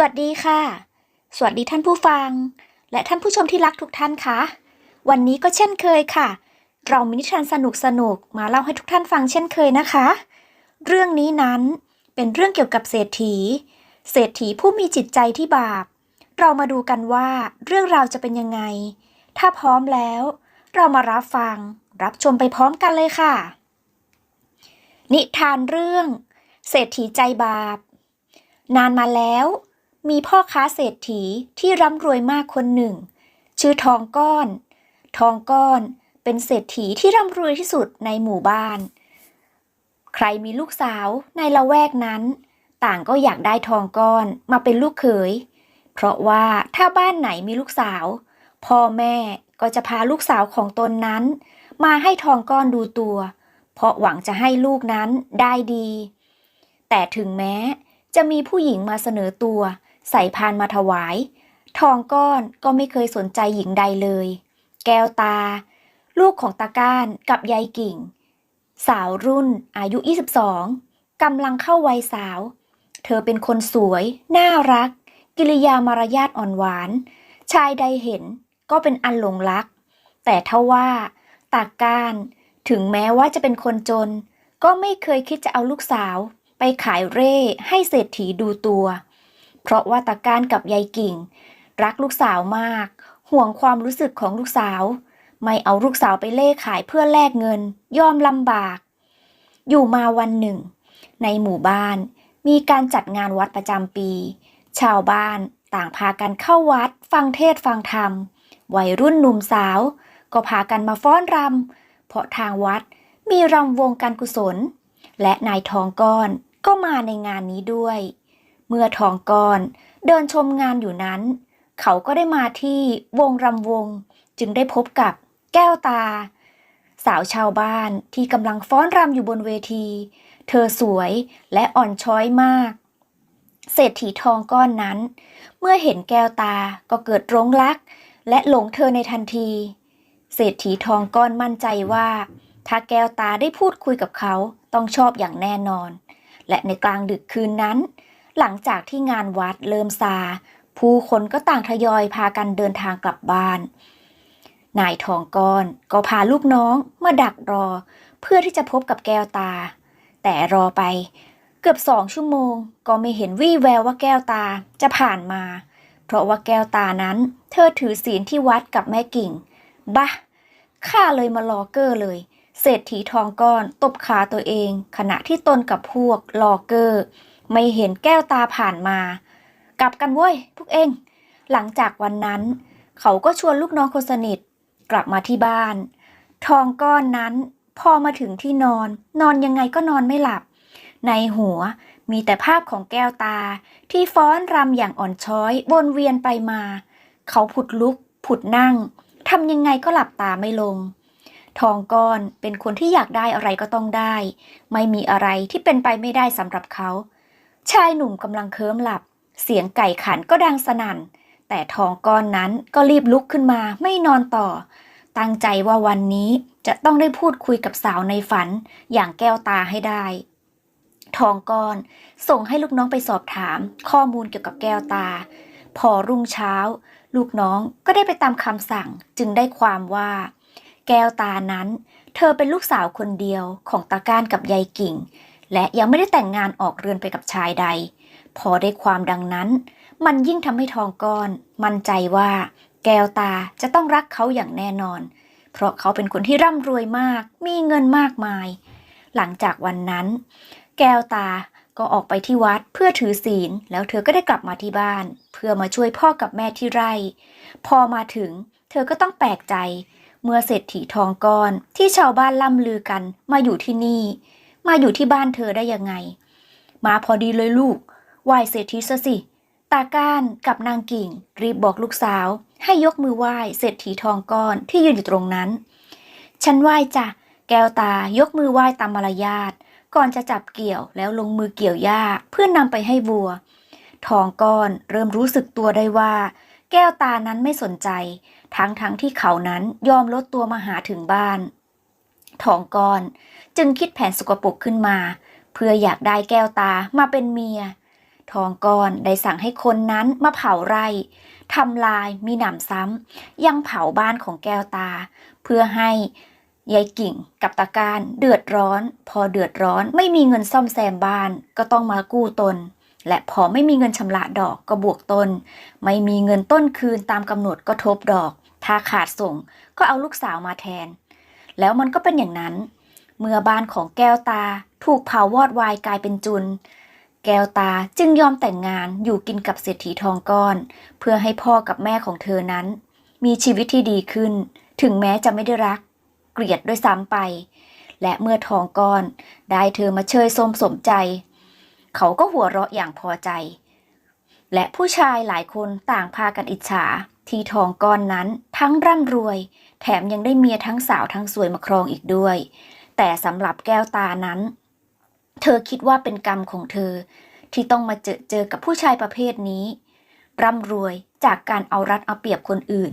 สวัสดีค่ะ สวัสดีท่านผู้ฟัง และท่านผู้ชมที่รักทุกท่านคะ วันนี้ก็เช่นเคยค่ะ เรามีนิทานสนุกสนุกๆมาเล่าให้ทุกท่านฟังเช่นเคยนะคะ เรื่องนี้นั้นเป็นเรื่องเกี่ยวกับเศรษฐี เศรษฐีผู้มีจิตใจที่บาป เรามาดูกันว่าเรื่องราวจะเป็นยังไง ถ้าพร้อมแล้ว เรามารับฟัง รับชมไปพร้อมกันเลยค่ะ นิทานเรื่อง เศรษฐีใจบาป นานมาแล้ว มีพ่อค้าเศรษฐีที่ร่ำรวยมากคนหนึ่ง ชื่อทองก้อน ทองก้อนเป็นเศรษฐีที่ร่ำรวยที่สุดในหมู่บ้าน ใครมีลูกสาวในละแวกนั้น ต่างก็อยากได้ทองก้อนมาเป็นลูกเขย เพราะว่าถ้าบ้านไหนมีลูกสาว พ่อแม่ก็จะพาลูกสาวของตนนั้น มาให้ทองก้อนดูตัว เพราะหวังจะให้ลูกนั้นได้ดี แต่ถึงแม้จะมีผู้หญิงมาเสนอตัว ใส่พานมาถวาย ทองก้อนก็ไม่เคยสนใจหญิงใดเลย แก้วตา ลูกของตาก้านกับยายกิ่ง สาวรุ่นอายุ 22 กำลังเข้าวัยสาว เธอเป็นคนสวย น่ารัก กิริยามารยาทอ่อนหวาน ชายใดเห็นก็เป็นอันหลงรัก แต่ทว่าตาก้านถึงแม้ว่าจะเป็นคนจน ก็ไม่เคยคิดจะเอาลูกสาว ไปขายเร่ให้เศรษฐีดูตัว เพราะว่าตาก้านกับยายกิ่ง รักลูกสาวมาก ห่วงความรู้สึกของลูกสาว ไม่เอาลูกสาวไปเล่ขายเพื่อแลกเงิน ยอมลำบาก อยู่มาวันหนึ่ง ในหมู่บ้านมีการจัดงานวัดประจำปี ชาวบ้านต่างพากันเข้าวัด ฟังเทศฟังธรรม วัยรุ่นหนุ่มสาว ก็พากันมาฟ้อนรำเพราะทางวัดมีรำวงการกุศล และนายทองก้อนก็มาในงานนี้ด้วย เมื่อทองก้อนเดินชมงานอยู่นั้น เขาก็ได้มาที่วงรำวง จึงได้พบกับแก้วตา สาวชาวบ้านที่กำลังฟ้อนรำอยู่บนเวที เธอสวยและอ่อนช้อยมาก เศรษฐีทองก้อนนั้น เมื่อเห็นแก้วตาก็เกิดร้งรัก และหลงเธอในทันที เศรษฐีทองก้อนมั่นใจว่า ถ้าแก้วตาได้พูดคุยกับเขาต้องชอบอย่างแน่นอน และในกลางดึกคืนนั้น หลังจากที่งานวัดเริ่มซา ผู้คนก็ต่างทยอยพากันเดินทางกลับบ้าน นายทองก้อนก็พาลูกน้องมาดักรอ เพื่อที่จะพบกับแก้วตา แต่รอไป เกือบสองชั่วโมง ก็ไม่เห็นวี่แววว่าแก้วตาจะผ่านมา เพราะว่าแก้วตานั้น เธอถือศีลที่วัดกับแม่กิ่งบะข้าเลยมารอเกอร์เลย เศรษฐีทองก้อนตบขาตัวเอง ขณะที่ตนกับพวกลอเกอร์ ไม่เห็นแก้วตาผ่านมา กลับกันเว้ยพวกเอง หลังจากวันนั้น เขาก็ชวนลูกน้องคนสนิทกลับมาที่บ้าน ทองก้อนนั้นพอมาถึงที่นอน นอนยังไงก็นอนไม่หลับ ในหัวมีแต่ภาพของแก้วตาที่ฟ้อนรำอย่างอ่อนช้อยวนเวียนไปมา เขาผุดลุก ผุดนั่งทำยังไงก็หลับตาไม่ลง ทองก้อนเป็นคนที่อยากได้อะไรก็ต้องได้ ไม่มีอะไรที่เป็นไปไม่ได้สำหรับเขา ชายหนุ่มกำลังเคิมหลับ เสียงไก่ขันก็ดังสนั่น แต่ทองก้อนนั้นก็รีบลุกขึ้นมาไม่นอนต่อ ตั้งใจว่าวันนี้จะต้องได้พูดคุยกับสาวในฝันอย่างแก้วตาให้ได้ ทองก้อนส่งให้ลูกน้องไปสอบถาม ข้อมูลเกี่ยวกับแก้วตา พอรุ่งเช้า ลูกน้องก็ได้ไปตามคำสั่งจึงได้ความว่า แก้วตานั้น เธอเป็นลูกสาวคนเดียวของตากานกับยายกิ่ง และยังไม่ได้แต่งงานออกเรือนไปกับชายใด พอได้ความดังนั้น มันยิ่งทำให้ทองก้อน มั่นใจว่า แก้วตาจะต้องรักเขาอย่างแน่นอน เพราะเขาเป็นคนที่ร่ำรวยมาก มีเงินมากมาย หลังจากวันนั้น แก้วตาก็ออกไปที่วัดเพื่อถือศีล แล้วเธอก็ได้กลับมาที่บ้าน เพื่อมาช่วยพ่อกับแม่ที่ไร่ พอมาถึง เธอก็ต้องแปลกใจ เมื่อเศรษฐีทองก้อนที่ชาวบ้านล่ำลือกันมาอยู่ที่นี่ มาอยู่ที่บ้านเธอได้ยังไง มาพอดีเลยลูกไหว้เศรษฐีซะสิ ตาก้านกับนางกิ่ง รีบบอกลูกสาว ให้ยกมือไหว้เศรษฐีทองก้อนที่ยืนอยู่ตรงนั้น ฉันไหว้จ้ะแก้วตายกมือไหว้ตามมารยาทก่อนจะจับเกี่ยวแล้วลงมือเกี่ยวหญ้าเพื่อนนำไปให้วัว ทองก้อนเริ่มรู้สึกตัวได้ว่า แก้วตานั้นไม่สนใจ ทั้งทั้งที่เขานั้นยอมลดตัวมาหาถึงบ้าน ทองก้อน จึงคิดแผนสกปรกขึ้นมา เพื่ออยากได้แก้วตามาเป็นเมีย ทองก้อนได้สั่งให้คนนั้นมาเผาไร่ทำลายมีหนำซ้ำยังเผาบ้านของแก้วตา เพื่อให้ยายกิ่งกับตาการเดือดร้อน พอเดือดร้อนไม่มีเงินซ่อมแซมบ้านก็ต้องมากู้ตน และพอไม่มีเงินชำระดอกก็บวกต้น ไม่มีเงินต้นคืนตามกำหนดก็ทบดอก ถ้าขาดส่งก็เอาลูกสาวมาแทน แล้วมันก็เป็นอย่างนั้น เมื่อบ้านของแก้วตาถูกเผาวอดวายกลายเป็นจุน แก้วตาจึงยอมแต่งงานอยู่กินกับเศรษฐีทองก้อน เพื่อให้พ่อกับแม่ของเธอนั้น มีชีวิตที่ดีขึ้น ถึงแม้จะไม่ได้รัก เกลียดด้วยซ้ำไป และเมื่อทองก้อนได้เธอมาเชยสมสมใจ เขาก็หัวเราะอย่างพอใจ และผู้ชายหลายคนต่างพากันอิจฉาที่ทองก้อนนั้นทั้งร่ำรวย แถมยังได้เมียทั้งสาวทั้งสวยมาครองอีกด้วย แต่สำหรับแก้วตานั้น เธอคิดว่าเป็นกรรมของเธอ ที่ต้องมาเจอเจอกับผู้ชายประเภทนี้ ร่ำรวยจากการเอารัดเอาเปรียบคนอื่น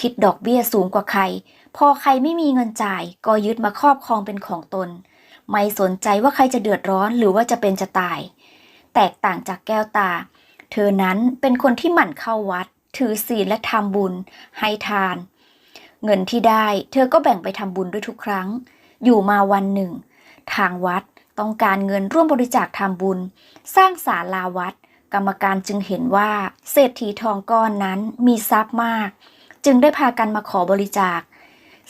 คิดดอกเบี้ยสูงกว่าใคร พอใครไม่มีเงินจ่าย ก็ยึดมาครอบครองเป็นของตน ไม่สนใจว่าใครจะเดือดร้อนหรือว่าจะเป็นจะตาย แตกต่างจากแก้วตา เธอนั้นเป็นคนที่หมั่นเข้าวัด ถือศีลและทำบุญ ให้ทาน เงินที่ได้เธอก็แบ่งไปทำบุญด้วยทุกครั้ง อยู่มาวันหนึ่ง ทางวัดต้องการเงินร่วมบริจาคทำบุญ สร้างศาลาวัด กรรมการจึงเห็นว่า เศรษฐีทองก้อนนั้นมีทรัพย์มาก จึงได้พากันมาขอบริจาค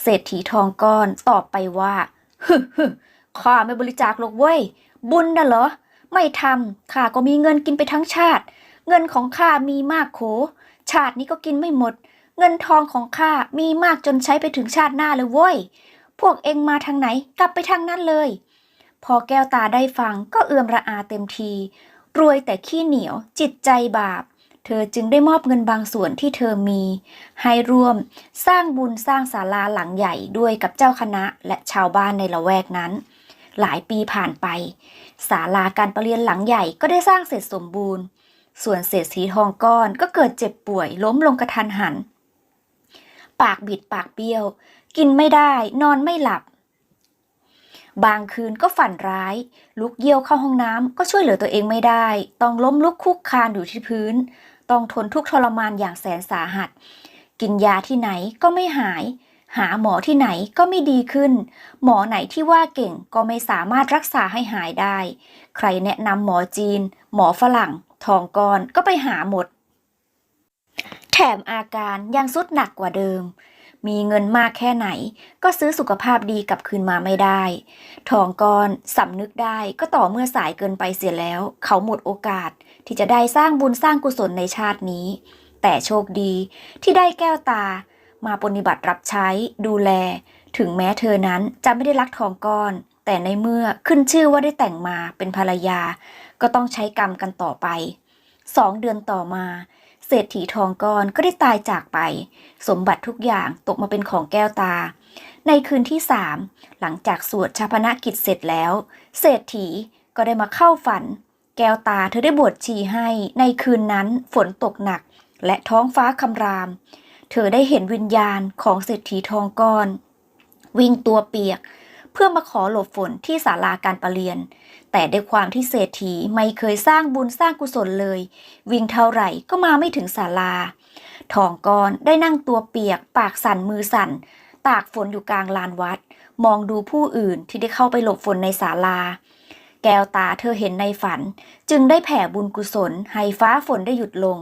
เศรษฐีทองก้อนตอบไปว่าฮึฮึข้าไม่บริจาคหรอกเว้ย บุญน่ะเหรอ ไม่ทำข้าก็มีเงินกินไปทั้งชาติ เงินของข้ามีมากโข ชาตินี้ก็กินไม่หมด เงินทองของข้ามีมากจนใช้ไปถึงชาติหน้าเลยเว้ย พวกเองมาทางไหนกลับไปทางนั้นเลย พอแก้วตาได้ฟังก็เอือมระอาเต็มที รวยแต่ขี้เหนียวจิตใจบาป เธอจึงได้มอบเงินบางส่วนที่เธอมี ให้ร่วมสร้างบุญสร้างศาลาหลังใหญ่ด้วยกับเจ้าคณะและชาวบ้านในละแวกนั้น หลายปีผ่านไป ศาลาการประเรียนหลังใหญ่ก็ได้สร้างเสร็จสมบูรณ์ ส่วนเศรษฐีทองก้อนก็เกิดเจ็บป่วยล้มลงกระทันหัน ปากบิดปากเบี้ยว กินไม่ได้นอนไม่หลับ บางคืนก็ฝันร้าย ลุกเยี่ยวเข้าห้องน้ำก็ช่วยเหลือตัวเองไม่ได้ ต้องล้มลุกคุกคานอยู่ที่พื้น ต้องทนทุกข์ทรมานอย่างแสนสาหัส กินยาที่ไหนก็ไม่หาย หาหมอที่ไหนก็ไม่ดีขึ้น หมอไหนที่ว่าเก่งก็ไม่สามารถรักษาให้หายได้ ใครแนะนำหมอจีน หมอฝรั่ง ทองกรก็ไปหาหมด แถมอาการยังสุดหนักกว่าเดิม มีเงินมากแค่ไหน ก็ซื้อสุขภาพดีกลับคืนมาไม่ได้ ทองกรสำนึกได้ก็ต่อเมื่อสายเกินไปเสียแล้ว เขาหมดโอกาสที่จะได้สร้างบุญสร้างกุศลในชาตินี้ แต่โชคดีที่ได้แก้วตา มาปฏิบัติรับใช้ดูแล ถึงแม้เธอนั้นจะไม่ได้รักทองก้อน แต่ในเมื่อขึ้นชื่อว่าได้แต่งมาเป็นภรรยา ก็ต้องใช้กรรมกันต่อไปสองเดือนต่อมา ศรษฐีทองก้อนก็ได้ตายจากไป สมบัติทุกอย่างตกมาเป็นของแก้วตา ในคืนที่สามหลังจากสวดชาปนกิจเสร็จแล้ว เศรษฐีก็ได้มาเข้าฝัน แก้วตาเธอได้บวชชีให้ ในคืนนั้นฝนตกหนัก และท้องฟ้าคำราม เธอได้เห็นวิญญาณของเศรษฐีทองก้อน วิ่งตัวเปียก เพื่อมาขอหลบฝนที่ศาลาการประเรียน แต่ด้วยความที่เศรษฐีไม่เคยสร้างบุญสร้างกุศลเลย วิ่งเท่าไหร่ก็มาไม่ถึงศาลา ทองกรได้นั่งตัวเปียก ปากสั่นมือสั่น ตากฝนอยู่กลางลานวัด มองดูผู้อื่นที่ได้เข้าไปหลบฝนในศาลา แก้วตาเธอเห็นในฝัน จึงได้แผ่บุญกุศลให้ฟ้าฝนได้หยุดลง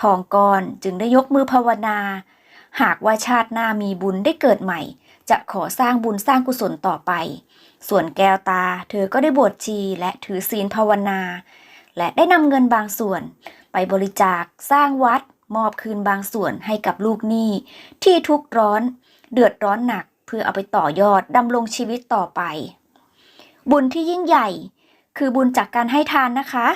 ทองกรจึงได้ยกมือภาวนา หากว่าชาติหน้ามีบุญได้เกิดใหม่ จะขอสร้างบุญสร้างกุศลต่อไป ส่วนแก้วตาเธอก็ได้บวชชีและถือศีลภาวนา และได้นำเงินบางส่วน ไปบริจาคสร้างวัด มอบคืนบางส่วนให้กับลูกหนี้ที่ทุกข์ร้อน เดือดร้อนหนักเพื่อเอาไปต่อยอดดำรงชีวิตต่อไป บุญที่ยิ่งใหญ่ คือบุญจากการให้ทานนะคะ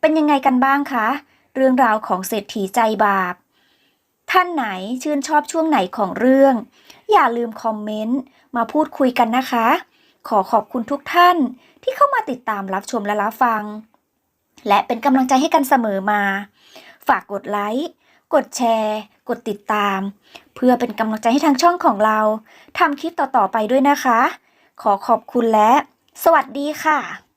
เป็นยังไงกันบ้างคะ เรื่องราวของเศรษฐีใจบาป ท่านไหนชื่นชอบช่วงไหนของเรื่อง อย่าลืมคอมเมนต์มาพูดคุยกันนะคะ ขอขอบคุณทุกท่านที่เข้ามาติดตามรับชมและรับฟัง และเป็นกำลังใจให้กันเสมอมา ฝากกดไลค์กดแชร์ กดติดตาม เพื่อเป็นกำลังใจให้ทางช่องของเราทำคลิปต่อๆไปด้วยนะคะ ขอขอบคุณและ สวัสดีค่ะ